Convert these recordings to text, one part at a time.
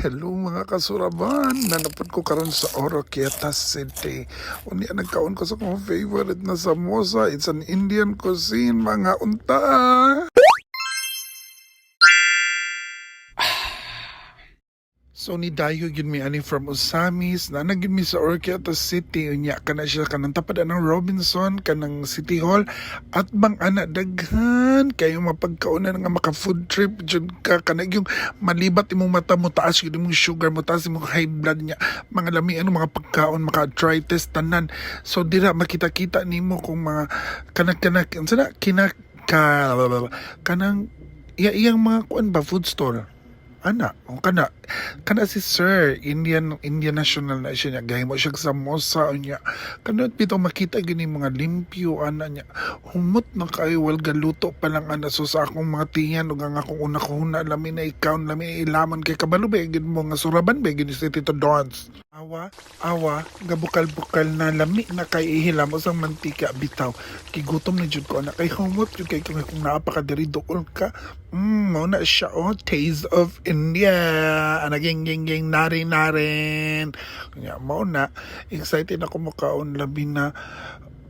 Hello mga kasuraban, nanapod ko karon sa Oroquieta City. Unya nagkaon ko sa kong favorite na samosa. It's an Indian cuisine, mga unta. So ni Dayo yun mi ani from Usamis na nagin mi sa Oroquieta City. Unya kana siya kanang tapad ng Robinson kanang City Hall. At bang ana daghan kayo mapagkaunan nga maka food trip. Jud ka kana yung malibat imong mata mo taas yun imong sugar mo taas imong high blood niya. Mga lami ano mga pagkaon maka arthritis tanan. So dira makita-kita nimo kung mga kanang kanang sana kanang iya iyang mga kuan ba food store ana o kana kana si sir Indian Indian national na siya niya. Gahi mo siya sa mosa niya. Kana bitaw makita gini mga limpyo ana niya. Humot na kayo wal galuto pa lang ana. So sa akong mga tiyan ug ang akong una ko huna lami na ikaw lami ilaman kay kabalo ba mo nga suraban ba gid si Tito Dons awa awa gabukal-bukal na lami na kay ihila mo sang mantika bitaw. Kigutom na jud ko ana kay humot jud kay kung kung naapa ka diri dool ka. Mm mo na siya oh taste of India. Anaging ging ging nari narin. Kanya mo na. Excited ako makaon labi na.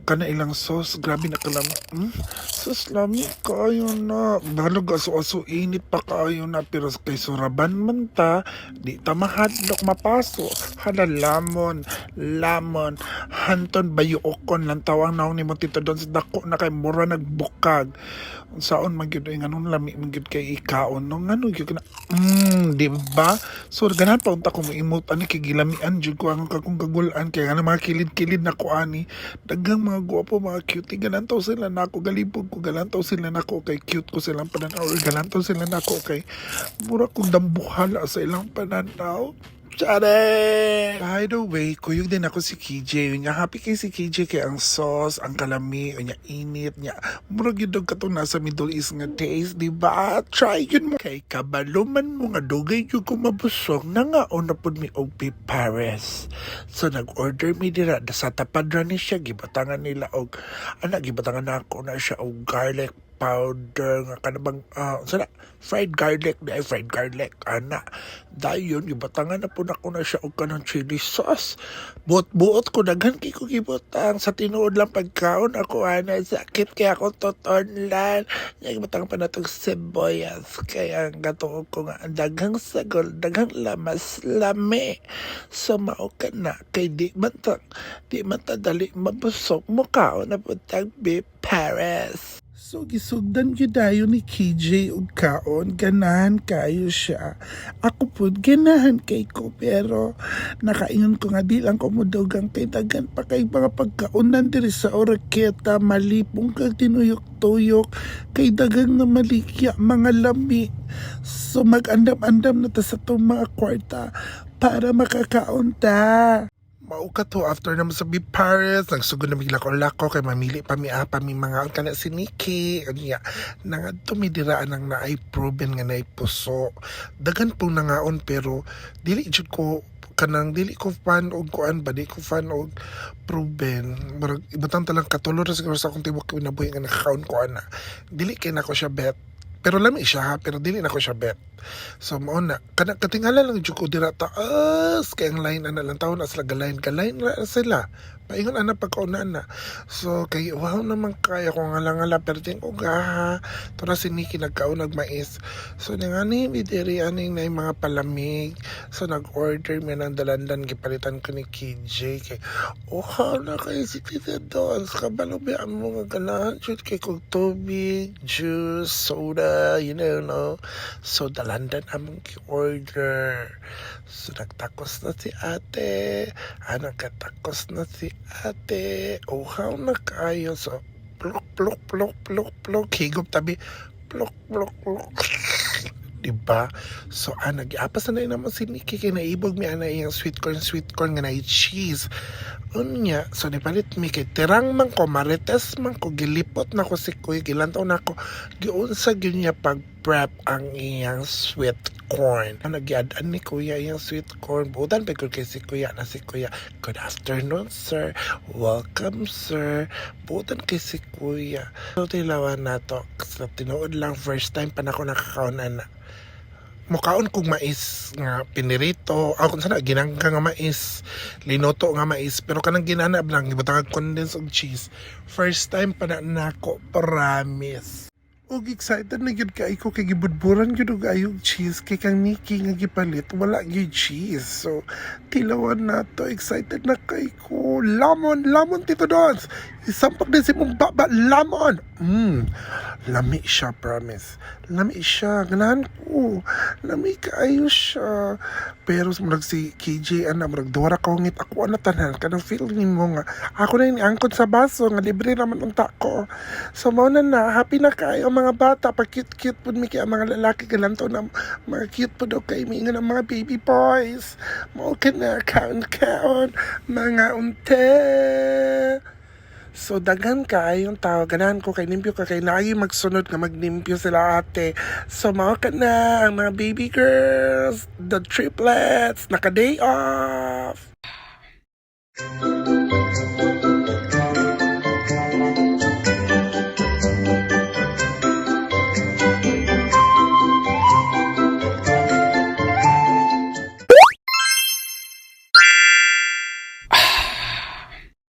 Kana ilang sauce grabe na kalam. Hmm? Sus lami kayo na. Balog aso-aso init pa kayo na. Pero kay suraban man ta di ta mahadlok mapaso. Hala lamon lamon. Hanton bayuokon lang tawang naong ni mo tito doon sa dako na kay mura nagbukag. Saon man gyud nga nung lami man gyud kay ikaon no? Ngano gyud na? Mm di ba? So ganan pa unta ko moimot ani kay gilamian jud ko ang kakong kagulan kay nga mga kilid-kilid na ko ani. Daghang mga guwapo mga cute galantaw sila nako galibog ko galantaw sila nako kay cute ko silang pananaw or galantaw sila nako kay mura kong dambuhala sa ilang pananaw Chare! By the way, kuyog din ako si KJ. Nga happy kay si KJ kay ang sauce, ang kalami, nya init, nya murag yun daw katong nasa Middle East nga taste, di ba? Try yun mo. Kay kabaluman mo nga dugay yun ko mabusog na nga o napod mi og Paris. So nag-order mi dira sa tapad ni siya gibatangan nila og ana gibatangan na ako na siya og garlic powder nga kanabang uh, sana fried garlic di fried garlic ana. Dayon gibatangan na po ako na siya og kanang chili sauce. Buot-buot ko daghan kay ko gibutang. Sa tinuod lang pagkaon ako ana sakit kay ako totonlan. Nya gibatang pa natong sibuyas. Kaya ang gatuog ko nga ang daghang sagol daghang lamas lami so mao ka na kay di man ta di man ta dali mabusog mo kaon na putang beef Paris So gisugdan gyud dayo ni KJ ug kaon ganahan kayo siya. Ako pud ganahan kay ko pero nakaingon ko nga di lang ko mudugang kay pa kay mga pagkaunan diri sa Oroqueta malipong kag tinuyok-tuyok kay daghang na malikya mga lami. So mag-andam-andam na ta sa tong mga kwarta para makakaon ta. Mauka to after naman sa Beef Paris, nagsugod na migla ko lako kay mamili pa mi apa mi mga kana si Nikki. Anya, nanga tumidiraan ang naay proven nga naay puso. Dagan pong nangaon pero dili jud ko kanang dili ko fan og kuan ba di ko fan og proven murag ibutang talang katulo ra sa akong tibok kinabuhi nga nakakaon ko ana dili kay nako siya bet pero lami siya ha? Pero dili nako siya bet. So mao na. Kana katingala lang jud ko dira taas kay ang line ana lang taon na sila galain galain ra sila. Paingon ana pagkauna na so kay wow naman kaya ko nga lang ala pero ting uga tura si Nikki nagkaon nagmais so nangani mi diri aning na mga palamig so nag-order mi ng dalandan gipalitan ko ni KJ kay oh na kay si Tita Dons kabalo ba mo nga ganahan jud kay kog tubig juice soda you know. No so dalandan among ki-order. So nagtakos na si ate. Ah nagkatakos na si ate. Uhaw na kayo. So plok plok plok plok plok. Higop tabi. Plok plok plok diba? So, ah, nag-apas na naman si Nikki kay naibog mi ana iyang sweet corn, sweet corn nga na cheese. Unya, so nipalit mi kay tirang man ko, marites man ko, gilipot na ko si Kuya, gilantaw na ko, giunsa gyud niya pag prep ang iyang sweet corn. Nagyadan ni Kuya iyang sweet corn. Budan pa kay si Kuya na si Kuya. Good afternoon, sir. Welcome, sir. Budan kay si Kuya. So, tilawan na to. Sa tinuod lang, first time pa na ako nakakaon na mukaon kong mais nga pinirito. Ako kung sana ginangka nga mais. Linoto nga mais. Pero kanang ginana lang gibutang condensed og cheese. First time pa na nako promise Og excited na gyud kay ko kay gibudburan gyud og ayog cheese kay kang Nikki nga gipalit wala gyud cheese. So tilawan na to excited na kay ko. Lamon, lamon tito Dons. Isampak din si mong baba lamon. Mm. Lami siya, promise. Lami siya. Ganahan ko. Lami kaayo siya. Pero murag si KJ, ana, murag dora kaungit ako, ana tanan. Kanang feeling mo nga. Ako na yung angkot sa baso, nga libre naman unta ko. So, mo na na, happy na kayo mga bata. Pa cute-cute po mi kaya mga lalaki galanto na mga cute po daw kay mingan ng mga baby boys. Mo ka na, kaon-kaon, mga unte. So daghan ka yung tao ganahan ko kay nimpyo ka kay naay magsunod nga magnimpyo sila ate. So mao ka na ang mga baby girls, the triplets, naka day off.